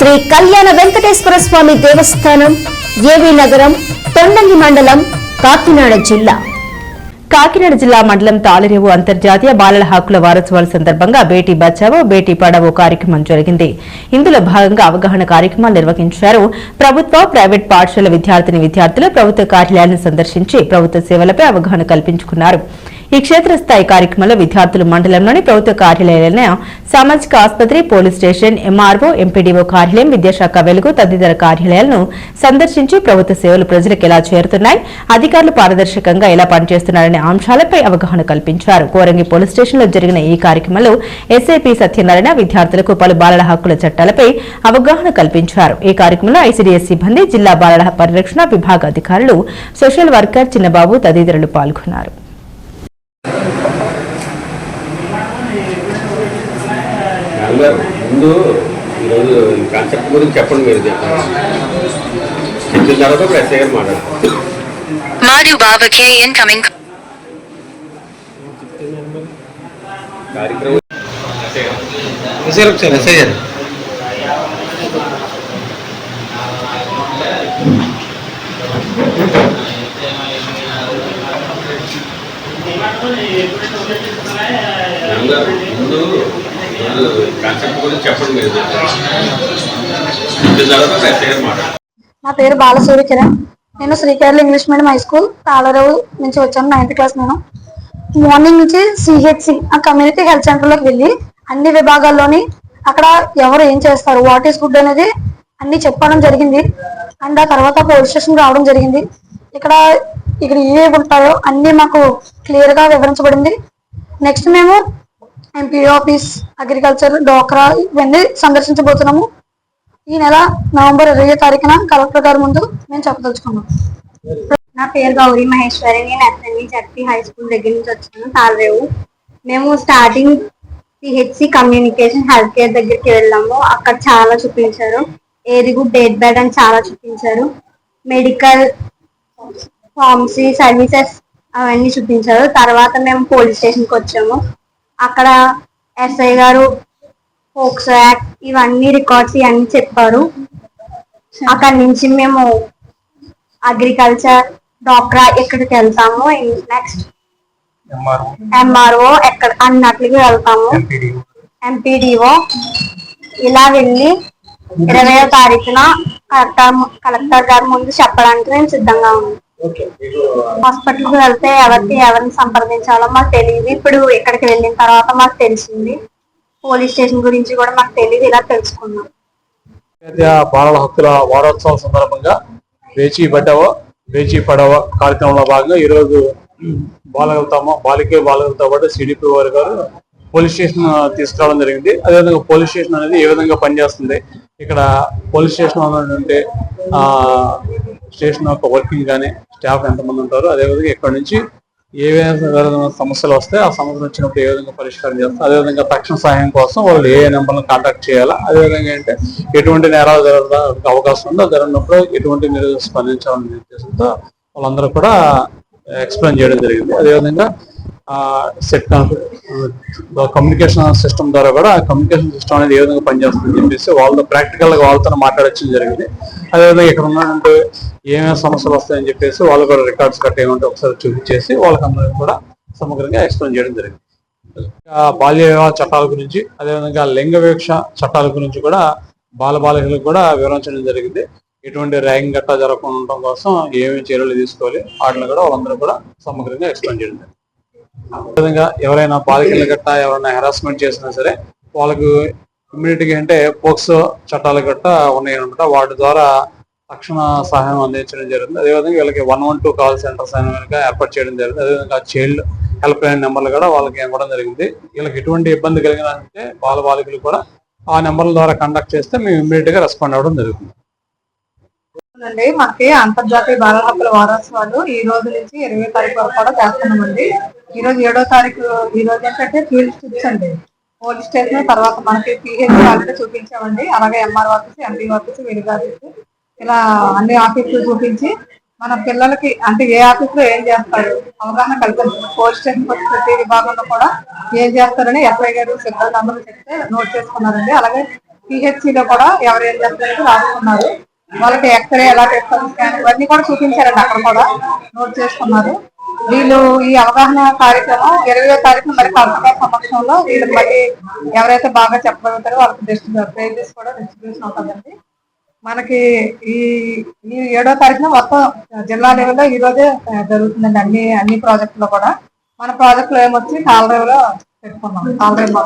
శ్రీ కళ్యాణ వెంకటేశ్వర స్వామి దేవస్థానం ఏవి నగరం తొండంగి మండలం కాకినాడ జిల్లా. కాకినాడ జిల్లా మండలం తాలిరేవు అంతర్జాతీయ బాలల హక్కుల వారోత్సవాల సందర్భంగా బేటీ బచావో బేటీ పడావో కార్యక్రమం జరిగింది. ఇందులో భాగంగా అవగాహన కార్యక్రమాలు నిర్వహించారు ప్రభుత్వ ప్రైవేట్ పాఠశాల విద్యార్థిని విద్యార్థులు ప్రభుత్వ కార్యాలయాలను సందర్శించి ప్రభుత్వ సేవలపై అవగాహన కల్పించుకున్నారు. ఈ క్షేత్రస్థాయి కార్యక్రమంలో విద్యార్థులు మండలంలోని ప్రభుత్వ కార్యాలయాలైన సామాజిక ఆసుపత్రి పోలీస్ స్టేషన్ ఎంఆర్ఓ ఎంపీడీఓ కార్యాలయం విద్యాశాఖ వెలుగు తదితర కార్యాలయాలను సందర్శించి ప్రభుత్వ సేవలు ప్రజలకు ఎలా చేరుతున్నాయి అధికారులు పారదర్శకంగా ఎలా పనిచేస్తున్నారనే అంశాలపై అవగాహన కల్పించారు. కోరంగి పోలీస్ స్టేషన్లో జరిగిన ఈ కార్యక్రమంలో ఎస్ఐపి సత్యనారాయణ విద్యార్థులకు పలు బాలల హక్కుల చట్టాలపై అవగాహన కల్పించారు. ఈ కార్యక్రమంలో ఐసీడీఎస్ సిబ్బంది జిల్లా బాలల పరిరక్షణ విభాగ అధికారులు సోషల్ వర్కర్ చిన్నబాబు తదితరులు పాల్గొన్నారు. నాన్నగారు ముందు ఈరోజు ఈ కాన్సెప్ట్ గురించి చెప్పండి మీరు చెప్పండి చెప్పిన తర్వాత ఇప్పుడు ఎస్ఐ గారు మాట్లాడతారు. కార్యక్రమం ఎస్ఐ గారు ముందు ఎస్ఐ గారు. నా పేరు బాలసూరి కిరణ్ నేను Srikerala English medium high school Talarevu నుంచి వచ్చాను నైన్త్ క్లాస్ నేను. మార్నింగ్ నుంచి సిహెచ్సి ఆ కమ్యూనిటీ హెల్త్ సెంటర్లోకి వెళ్ళి అన్ని విభాగాల్లోని అక్కడ ఎవరు ఏం చేస్తారు వాట్ ఈస్ గుడ్ అనేది అన్ని చెప్పడం జరిగింది. అండ్ ఆ తర్వాత పోలీస్ స్టేషన్ రావడం జరిగింది. ఇక్కడ ఇక్కడ ఏవి ఉంటాయో అన్ని మాకు క్లియర్గా వివరించబడింది. నెక్స్ట్ మేము ఎంపీ ఆఫీస్ అగ్రికల్చర్ డోక్రా ఇవన్నీ సందర్శించబోతున్నాము. ఈ నెల నవంబర్ ఇరవై తారీఖున కలెక్టర్ గారి ముందు మేము చెప్పదలుచుకున్నాం. నా పేరు గౌరీ మహేశ్వరి నేను ఎస్ఎన్ఈ జడ్పీ హై స్కూల్ దగ్గర నుంచి వచ్చాను తాళరేవు మేము starting PHC communication health care దగ్గరికి వెళ్ళాము. అక్కడ చాలా చూపించారు. ఏరిగు బెడ్ డేట్ అని చాలా చూపించారు. మెడికల్ ఫార్మసీ సర్వీసెస్ అవన్నీ చూపించారు. తర్వాత మేము పోలీస్ స్టేషన్కి వచ్చాము. అక్కడ ఎస్ఐ గారు ఫోక్సో యాక్ట్ ఇవన్నీ రికార్డ్స్ ఇవన్నీ చెప్పారు. అక్కడ నుంచి మేము అగ్రికల్చర్ డాక్రా ఇక్కడికి వెళ్తాము నెక్స్ట్ ఎంఆర్ఓ ఎక్కడ అన్నట్లుగా వెళ్తాము. ఎంపీడీఓ ఇలా వెళ్ళి ఇరవయో తారీఖున కలెక్టర్ కలెక్టర్ గారి ముందు చెప్పడానికి మేము సిద్ధంగా ఉన్నాం. హాస్పిటల్కి వెళ్తే ఎవరికి ఎవరిని సంప్రదించాలో మాకు తెలియదు. ఇప్పుడు ఇక్కడికి వెళ్ళిన తర్వాత మాకు తెలిసింది. పోలీస్ స్టేషన్ గురించి కూడా మాకు తెలియదు. ఇలా తెలుసుకున్నాం. బాలల హక్కుల వారోత్సవం సందర్భంగా వేచి పడ్డావో వేచి పడవ కార్యక్రమంలో భాగంగా ఈరోజు బాలగలుగుతామో బాలికే బాలగలతో పాటు సిడిపి వారి గారు పోలీస్ స్టేషన్ తీసుకురావడం జరిగింది. అదేవిధంగా పోలీస్ స్టేషన్ అనేది ఏ విధంగా పనిచేస్తుంది? ఇక్కడ పోలీస్ స్టేషన్ ఉన్నటువంటి ఆ స్టేషన్ యొక్క వర్కింగ్ కానీ స్టాఫ్ ఎంతమంది ఉంటారో అదేవిధంగా ఇక్కడ నుంచి ఏ విధంగా సమస్యలు వస్తే ఆ సమస్యలు వచ్చినప్పుడు ఏ విధంగా పరిష్కారం చేస్తారు? అదేవిధంగా తక్షణ సహాయం కోసం వాళ్ళు ఏ నెంబర్ను కాంటాక్ట్ చేయాలా? అదేవిధంగా అంటే ఎటువంటి నేరాలు జరగడానికి అవకాశం ఉందో జరిగినప్పుడు ఎటువంటి మీరు స్పందించాలనే ఉద్దేశంతో వాళ్ళందరూ కూడా ఎక్స్ప్లెయిన్ చేయడం జరిగింది. అదేవిధంగా సెట్ కమ్యూనికేషన్ సిస్టమ్ ద్వారా కూడా కమ్యూనికేషన్ సిస్టమ్ అనేది ఏ విధంగా పనిచేస్తుందని చెప్పేసి వాళ్ళతో ప్రాక్టికల్గా వాళ్ళతో మాట్లాడచ్చు జరిగింది. అదేవిధంగా ఇక్కడ ఉన్నటువంటి ఏమేమి సమస్యలు వస్తాయని చెప్పేసి వాళ్ళు కూడా రికార్డ్స్ కట్ ఏమంటే ఒకసారి చూపించేసి వాళ్ళకందరికీ కూడా సమగ్రంగా ఎక్స్ప్లెయిన్ చేయడం జరిగింది. బాల్య వివాహ చట్టాల గురించి అదేవిధంగా లింగ వివక్ష చట్టాల గురించి కూడా బాలబాలికలకు కూడా వివరించడం జరిగింది. ఎటువంటి ర్యాంక్ గట్టా జరగకుండా ఉండటం కోసం ఏమేమి చర్యలు తీసుకోవాలి వాటిని కూడా వాళ్ళందరూ కూడా సమగ్రంగా ఎక్స్ప్లెయిన్ చేయడం జరిగింది. అదేవిధంగా ఎవరైనా బాలికలు గట్ట ఎవరైనా హెరాస్మెంట్ చేసినా సరే వాళ్ళకు ఇమ్మీడియట్గా అంటే పోక్సో చట్టాలు గట్ట ఉన్నాయన్నమాట. వాటి ద్వారా తక్షణ సహాయం అందించడం జరిగింది. అదేవిధంగా వీళ్ళకి one one two call centres అయిన ఏర్పాటు చేయడం జరిగింది. అదేవిధంగా చైల్డ్ హెల్ప్ లైన్ నెంబర్లు కూడా వాళ్ళకి ఇవ్వడం జరిగింది. వీళ్ళకి ఎటువంటి ఇబ్బంది కలిగినా అంటే బాల బాలికలు కూడా ఆ నెంబర్ల ద్వారా కండక్ట్ చేస్తే మేము ఇమ్మీడియట్గా రెస్పాండ్ అవ్వడం జరుగుతుంది. అండి మనకి అంతర్జాతీయ బాలల హక్కుల వారోత్సవాలు ఈ రోజు నుంచి ఇరవై తారీఖు వరకు కూడా చేస్తున్నామండి. ఈ రోజు ఏడో తారీఖు ఈ రోజు ఏంటంటే ఫీల్డ్ ట్రిప్స్ అండి. పోలీస్ స్టేషన్ తర్వాత మనకి పిహెచ్ ఆల్రెడీ చూపించామండి. అలాగే ఎంఆర్ ఆఫీస్ ఎంపీ ఆఫీస్ విడిగా ఆఫీస్ ఇలా అన్ని ఆఫీసులు చూపించి మన పిల్లలకి అంటే ఏ ఆఫీసులో ఏం చేస్తారు అవగాహన కలిపి పోలీస్ స్టేషన్ ప్రతి విభాగంలో కూడా ఏం చేస్తారని ఎస్ఐ గారు సిబ్బంది అందరూ చెప్తే నోట్ చేసుకున్నారండి. అలాగే పిహెచ్సిలో లో కూడా ఎవరు ఏం చేస్తారని రాసుకున్నారు. వాళ్ళకి ఎక్స్రే ఎలా చేస్తారు స్కాన్ ఇవన్నీ కూడా చూపించారండి అక్కడ కూడా. నోట్ చేసుకున్నారు. వీళ్ళు ఈ అవగాహన కార్యక్రమం ఇరవయో తారీఖు మరి కలెక్టర్ సమక్షంలో వీళ్ళు మళ్ళీ ఎవరైతే బాగా చెప్పగలుగుతారో వాళ్ళకి డిస్ట్రిబ్యూట్ పేజెస్ కూడా డిస్ట్రిబ్యూషన్ అవుతుందండి. మనకి ఈ ఈ ఏడో తారీఖున మొత్తం జిల్లా లెవెల్లో ఈ రోజే జరుగుతుందండి అన్ని అన్ని ప్రాజెక్టులో కూడా. మన ప్రాజెక్టులో ఏమొచ్చి కాలరేవులో పెట్టుకున్నాం కాలరేవు